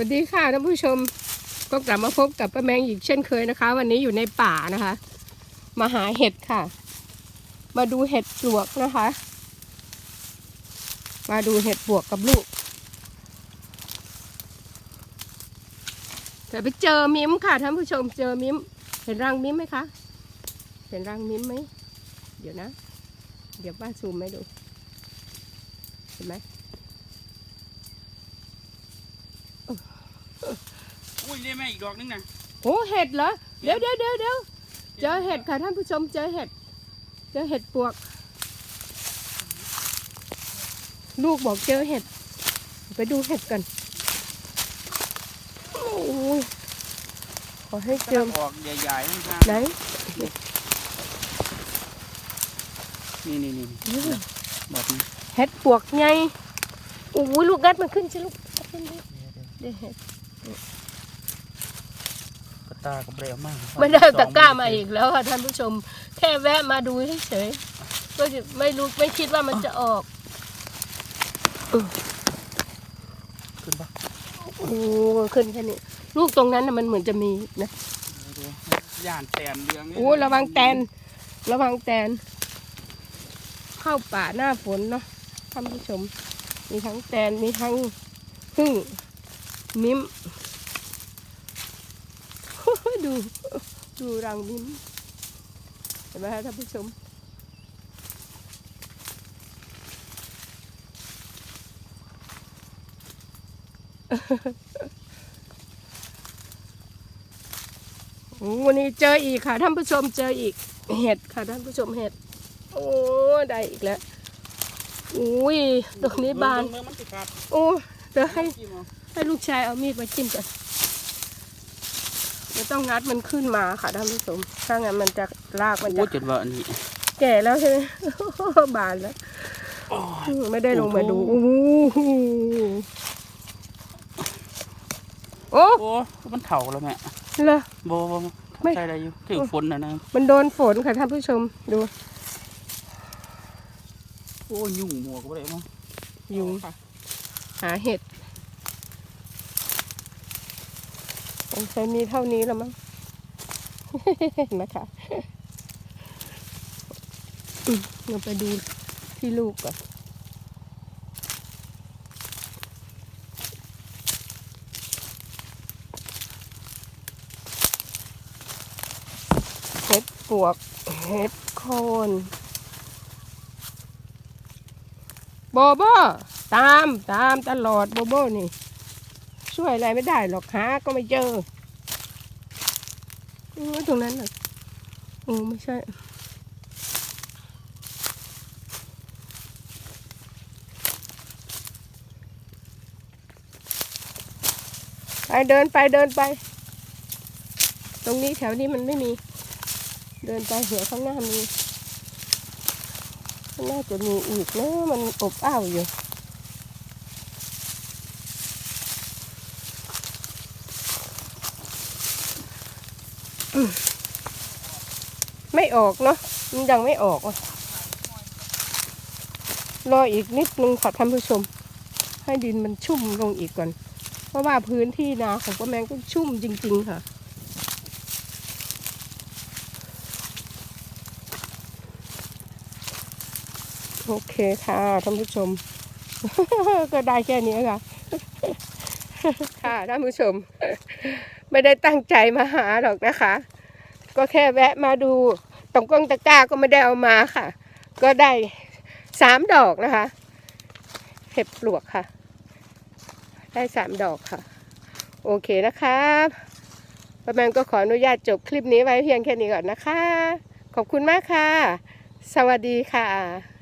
วัสดีค่ะท่านผู้ชมก็กลับมาพบกับป้าแมงอีกเช่นเคยนะคะ วันนี้อยู่ในป่านะคะ มาหาเห็ดค่ะ มาดูเห็ดปลวกนะคะ มาดูเห็ดปลวกกับลูกแต่ไปเจอมิ้มค่ะท่านผู้ชมเจอมิ้ม เห็นรังมิ้มไหมคะ เห็นรังมิ้มไหมเดี๋ยวนะ เดี๋ยวป้าซูมให้ดูเห็นไหม ได้ไหมอีกดอกนึงนะโอ้เห็ดเหรอ เดี๋ยวเดี๋ยวเดี๋ยวเดี๋ยวเจอเห็ดค่ะท่านผู้ชมเจอเห็ด เจอเห็ดปวก ลูกบอกเจอเห็ด ไปดูเห็ดกันโอ้ยขอให้เจอออกใหญ่ๆข้างไหนนี่นี่นี่แบบนี้เห็ดปวกไงโอ้ยลูกงัดมันขึ้นสิลูกขึ้นดิเดี๋ยวเห็ด ตากระเบรมากไม่ได้เอาตะกร้ามาอีกแล้วค่ะท่านผู้ชม แค่แวะมาดูเฉยๆก็จะไม่รู้ไม่คิดว่ามันจะออกขึ้นปะโอ้ขึ้นแค่นี้ลูกตรงนั้นน่ะมันเหมือนจะมีนะเดี๋ยวๆย่านแตนเรืองนี่โอ้ระวังแตน ระวังแตน เข้าป่าหน้าฝนเนาะท่านผู้ชม มีทั้งแตนมีทั้งพึ่งมิ้ม ดูดูรังมิ้มเห็นไหมคะท่านผู้ชมโอ้วันนี้เจออีกค่ะท่านผู้ชมเจออีกเห็ดค่ะท่านผู้ชมเห็ด โอ้ได้อีกแล้วอุ้ยตรงนี้บานเมืองมันติดขาดโอ้เดี๋ยวให้จิ้มเอาให้ลูกชายเอามีดมาจิ้มกัน ไม่ต้องงัดมันขึ้นมาค่ะท่านผู้ชมถ้างั้นมันจะรากมันจะโอ้จุดว่าอันนี้ แก่แล้วใช่ไหม บานแล้วโอ้ยอืมไม่ได้ลงมาดูโอ้โหโอ้โอ้มันเถาแล้วแม่เหรอบ่บ่บ่ไม่ใช่ได้อยู่ถึงฝนนะนะมันโดนฝนค่ะท่านผู้ชมดูโอ้ยุ่งหัวก็บ่ได้มั้งยุงหาเห็ดส งสัยมีเท่านี้แล้วมั้งนะคะอืมเราไปดูที่ลูกก่อนเห็ดปวก เห็ดโคนโบโบตามตามตลอดโบโบนี่ ช่วยอะไรไม่ได้หรอกหาก็ไม่เจออือตรงนั้นน่ะโอ้ไม่ใช่ไปเดินไปเดินไป ตรงนี้แถวนี้มันไม่มี เดินไปเหี่ยวข้างหน้ามีข้างหน้าจะมีอีกนะมันอบอ้าวอยู่ ไม่ออกเนาะมันยังไม่ออกรออีกนิดนึงค่ะท่านผู้ชม ให้ดินมันชุ่มลงอีกก่อน เพราะว่าพื้นที่นาของป้าแมงก็ชุ่มจริง ๆ ค่ะโอเคค่ะท่านผู้ชม ก็ได้แค่นี้ค่ะ ค่ะท่านผู้ชม ไม่ได้ตั้งใจมาหาหรอกนะคะ ก็แค่แวะมาดูตรงกล้องตะกร้าก็ไม่ได้เอามาค่ะ ก็ได้สามดอกนะคะ เห็บปลวกค่ะ ได้สามดอกค่ะ โอเคนะคะประมาณก็ขออนุญาตจบคลิปนี้ไว้เพียงแค่นี้ก่อนนะคะ ขอบคุณมากค่ะ สวัสดีค่ะ